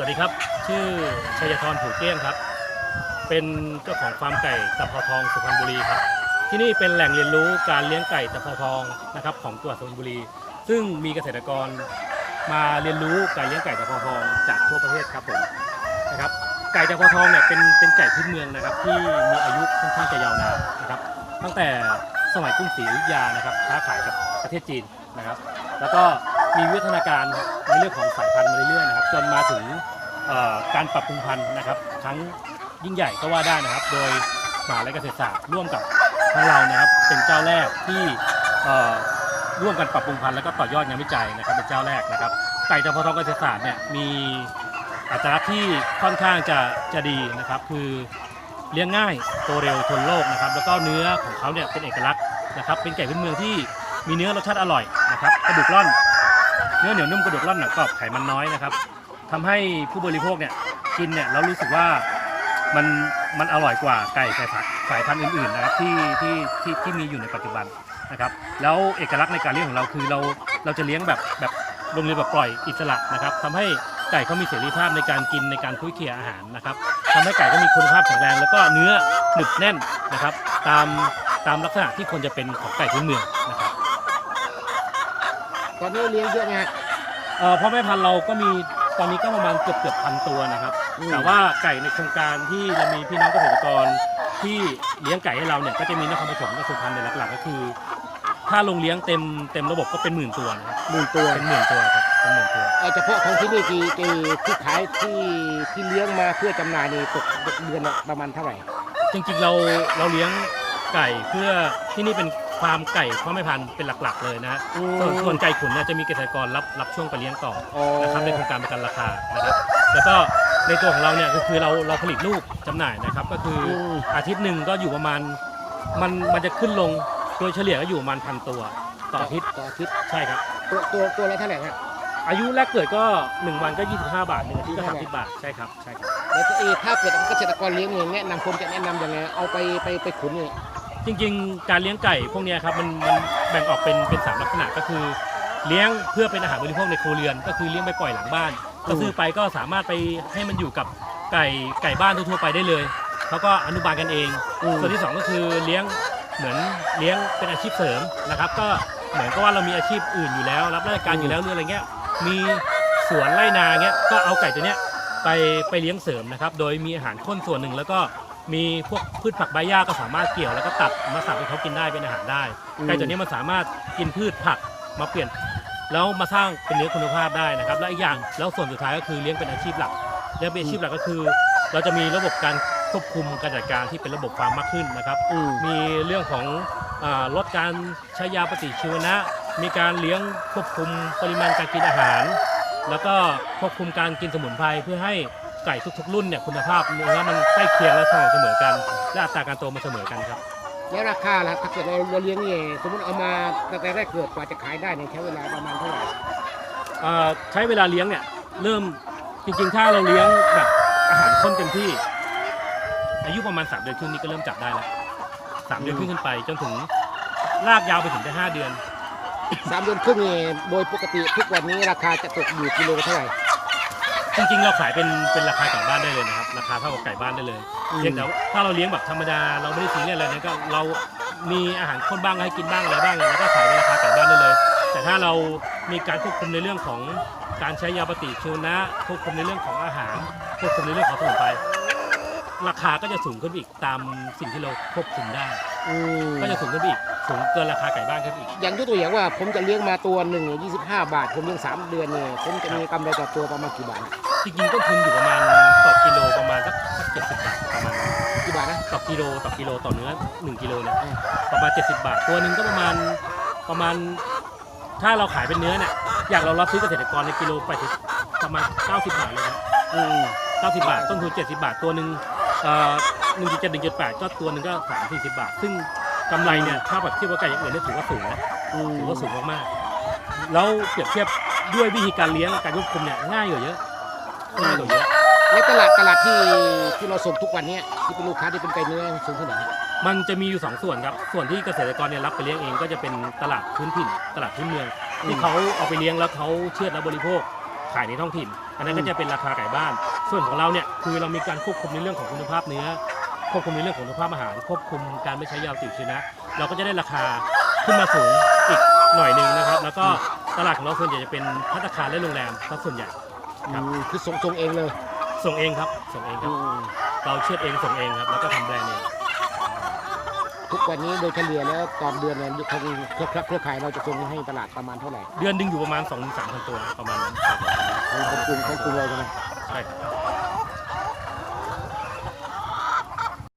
วัสดีครับ ชื่อชัยธรผูเกี้ยงครับ เป็นเจ้าของฟาร์มไก่ตะเภาทองสุพรรณบุรีครับ ที่นี่เป็นแหล่งเรียนรู้การเลี้ยงไก่ตะเภาทองนะครับของจังหวัดสุพรรณบุรี ซึ่งมีเกษตรกรมาเรียนรู้การเลี้ยงไก่ตะเภาทองจากทั่วประเทศครับผมนะครับไก่ตะเภาทองเนี่ยเป็นเป็นไก่พื้นเมืองนะครับ ที่มีอายุค่อนข้างจะยาวนานนะครับ ตั้งแต่สมัยกรุงศรีอยุธยานะครับค้าขายกับประเทศจีนนะครับ แล้วก็ มีวิวัฒนาการในเรื่องของสายพันธุ์มาเรื่อยๆนะครับจนมาถึงการปรับปรุงพันธุ์นะครับครั้งยิ่งใหญ่ก็ว่าได้นะครับ โดยมหาวิทยาลัยเกษตรศาสตร์ร่วมกับทางเรานะครับ เป็นเจ้าแรกที่ร่วมกันปรับปรุงพันธุ์แล้วก็ต่อยอดงานวิจัยนะครับเป็นเจ้าแรกนะครับไก่ตะเภาทองเกษตรศาสตร์เนี่ยมีอัตลักษณ์ที่ค่อนข้างจะจะดีนะครับ คือเลี้ยงง่ายโตเร็วทนโรคนะครับ แล้วก็เนื้อของเขาเนี่ยเป็นเอกลักษณ์นะครับ เป็นไก่พื้นเมืองที่มีเนื้อรสชาติอร่อยนะครับกระดูกร่อน เนื้อเหนียวนุ่มกระดูกร่อนหนังกรอบไขมันน้อยนะครับทำให้ผู้บริโภคเนี่ยกินเนี่ยแล้วรู้สึกว่ามันมันอร่อยกว่าไก่สายพันธุ์สายพันธุ์อื่นๆนะครับที่ที่ที่ที่มีอยู่ในปัจจุบันนะครับแล้วเอกลักษณ์ในการเลี้ยงของเราคือเราเราจะเลี้ยงแบบแบบโรงเรียนแบบปล่อยอิสระนะครับทำให้ไก่เขามีเสรีภาพในการกินในการคุ้ยเคียอาหารนะครับทำให้ไก่ก็มีคุณภาพแข็งแรง แล้วก็เนื้อหนึบแน่นนะครับ ตามตามลักษณะที่ควรจะเป็นของไก่พื้นเมืองนะครับ ตอนนี้เลี้ยงเยอะไหมฮะ เอ่อพ่อแม่พันธุ์เราก็มีตอนนี้ก็ประมาณเกือบเกือบพันตัวนะครับ อืม แต่ว่าไก่ในโครงการที่เรามีพี่น้องเกษตรกรที่เลี้ยงไก่ให้เราเนี่ยก็จะมีนครปฐมกับสุพรรณในยหลักๆก็คือ ถ้าลงเลี้ยงเต็มเต็มระบบก็เป็นหมื่นตัวนะครับหมื่นตัวเป็นหมื่นตัวครับเป็นหมื่นตัวเอ่อเฉพาะของที่นี่กี่กี่ที่ขายที่ที่เลี้ยงมาเพื่อจำหน่ายนี่ตกเดือนละประมาณเท่าไหร่ จริงๆเราเราเลี้ยงไก่เพื่อที่นี่เป็น ฟาร์มไก่พ่อแม่พันธุ์เป็นหลักๆ เลยนะฮะส่วนส่วนไก่ขุนเนี่ยจะมีเกษตรกรรับรับช่วงไปเลี้ยงต่ออ๋อนะครับในโครงการประกันราคานะครับแล้วก็ในตัวของเราเนี่ยก็คือเราเราผลิตลูกจำหน่ายนะครับ ก็คืออม อาทิตย์หนึ่งก็อยู่ประมาณมันมันจะขึ้นลงโดยเฉลี่ยก็อยู่ประมาณพันตัวต่ออาทิตย์ต่ออาทิตย์ใช่ครับ ตัวตัวตัวละเท่าไหร่ฮะอายุแรกเกิดก็ 1 วันก็ 25 บาทหนึ่งอาทิตย์ก็25 30บาทใช่ครับใช่ครับ แล้วเออถ้าเกิดเกษตรกรเลี้ยงเนี่ยแนะนำคนจะแนะนำยังไงเอาไปไปไปขุนเนี่ย จริงๆ การเลี้ยงไก่พวกเนี้ยครับมันมันแบ่งออกเป็นเป็นสามลักษณะก็คือ เลี้ยงเพื่อเป็นอาหารบริโภคในครัวเรือน ก็คือเลี้ยงไปปล่อยหลังบ้าน ก็ซื้อไปก็สามารถไปให้มันอยู่กับไก่ไก่บ้านทั่วๆไปได้เลยเขาก็อนุบาลกันเอง อืม ส่วนที่สองก็คือเลี้ยงเหมือนเลี้ยงเป็นอาชีพเสริมนะครับ ก็เหมือนกับว่าเรามีอาชีพอื่นอยู่แล้ว รับราชการอยู่แล้วหรืออะไรเงี้ยมีสวนไร่นาเงี้ยก็เอาไก่ตัวเนี้ยไปไปเลี้ยงเสริมนะครับ โดยมีอาหารข้นส่วนหนึ่งแล้วก็ มีพวกพืชผักใบหญ้าก็สามารถเกี่ยวแล้วก็ตัดมาสับให้เขากินได้เป็นอาหารได้ไก่ตัวนี้มันสามารถกินพืชผักมาเปลี่ยน แล้วมาสร้างเป็นเนื้อคุณภาพได้นะครับ และอีกอย่างแล้วส่วนสุดท้ายก็คือเลี้ยงเป็นอาชีพหลักเลี้ยงเป็นอาชีพหลักก็คือ เราจะมีระบบการควบคุมการจัดการที่เป็นระบบฟาร์มมากขึ้นนะครับอืมมีเรื่องของอาลดการใช้ยาปฏิชีวนะ มีการเลี้ยงควบคุมปริมาณการกินอาหาร แล้วก็ควบคุมการกินสมุนไพรเพื่อให้ ไก่ทุกๆรุ่นเนี่ยคุณภาพเนื้อมันใกล้เคียงและสม่ำเสมอกันและอัตราการโตมันเสมอกันครับ แล้วราคาล่ะถ้าเกิดเราเราเลี้ยงเนี่ยสมมติเอามาตั้งแต่แรกเกิดกว่าจะขายได้เนี่ยใช้เวลาประมาณเท่าไหร่เอ่อใช้เวลาเลี้ยงเนี่ยเริ่มจริงๆ ถ้าเราเลี้ยงแบบอาหารข้นเต็มที่ อายุประมาณ 3 เดือนครึ่งนี้ก็เริ่มจับได้แล้วสามเดือนครึ่งขึ้นไป จนถึงลากยาวไปถึงได้5เดือน สามเดือนครึ่งนี่โดยปกติทุกวันนี้ราคาจะตกอยู่กิโลเท่าไหร่ จริงๆ เราขายเป็นเป็นราคาไก่บ้านได้เลยนะครับ ราคาเท่ากับไก่บ้านได้เลยอืม เพียงแต่ว่าถ้าเราเลี้ยงแบบธรรมดาเราไม่ได้ซีเรียสอะไรเนะก็เรามีอาหารข้นบ้างให้กินบ้างอะไรบ้างแล้วก็ขายในราคาไก่บ้านได้เลย แต่ถ้าเรามีการควบคุมในเรื่องของการใช้ยาปฏิชีวนะควบคุมในเรื่องของอาหารควบคุมในเรื่องของสมุนไพร ราคาก็จะสูงขึ้นไปอีกตามสิ่งที่เราควบคุมได้ อืมก็จะสูงขึ้นไปอีกสูงเกินราคาไก่บ้านขึ้นไปอีก อย่างยกตัวอย่างว่าผมจะเลี้ยงมาตัวหนึ่งยี่สิบห้าบาท ผมเลี้ยงสามเดือนเนี่ยผมจะมีกำไรต่อตัวประมาณกี่บาทจริงๆต้นทุนอยู่ประมาณต่อกิโลประมาณสักสักเจ็ดสิบบาทประมาณนั้นกี่บาทนะ ต่อกิโลต่อกิโลต่อเนื้อ1กิโลเนี่ยอืม ประมาณ70บาท ตัวหนึ่งก็ประมาณประมาณ ถ้าเราขายเป็นเนื้อเนี่ยอย่างเรารับซื้อเกษตรกรในกิโลไปถึงประมาณ90บาทเลยนะอืม90บาทต้นทุน70บาทตัวหนึ่ง เอ่อ1.7 1.8ก็ตัวหนึ่งก็3 40บาท ซึ่งกำไรเนี่ยถ้าแบบเทียบกับไก่อย่างอื่นเนี่ยถือว่าสูงนะอืมถือว่าสูงมากๆแล้วเปรียบเทียบด้วยวิธีการเลี้ยงการควบคุมเนี่ยง่ายกว่าเยอะง่ายกว่าเยอะแล้วตลาดตลาดที่ที่เราส่งทุกวันเนี้ที่เป็นลูกค้าที่เป็นไก่เนื้อสูงเท่าไหร่มันจะมีอยู่สองส่วนครับ ส่วนที่เกษตรกรเนี่ยรับไปเลี้ยงเองก็จะเป็นตลาดพื้นถิ่น ตลาดพื้นเมือง ที่เขาเอาไปเลี้ยงแล้วเขาเชื่อดและบริโภคขายในท้องถิ่น อันนั้นก็จะเป็นราคาไก่บ้าน ส่วนของเราเนี่ยคือเรามีการควบคุมในเรื่องของคุณภาพเนื้อ ควบคุมในเรื่องของคุณภาพอาหาร ควบคุมการไม่ใช้ยาติดเชื้อนะเราก็จะได้ราคาขึ้นมาสูงอีกหน่อยหนึ่งนะครับ แล้วก็ตลาดของเราส่วนใหญ่จะเป็นพัตตาคารและโรงแรมซะส่วนใหญ่ ครับ อืมคือส่งส่งเองเลยส่งเองครับ ส่งเองคอืรับมเราเชือดเองส่งเองครับ แล้วก็ทำแบรนด์เองทุกวันนี้โดยเฉลี่ยแล้วตอนเดือนเนี่ยทางเครือเครือข่ายเราจะส่งให้ตลาดประมาณเท่าไหร่เดือนหนึงอยู่ประมาณ2-3พันตัวประมาณนั้นครับของของกลุ่มของกลุ่มเราใช่ไหม ใช่ครับ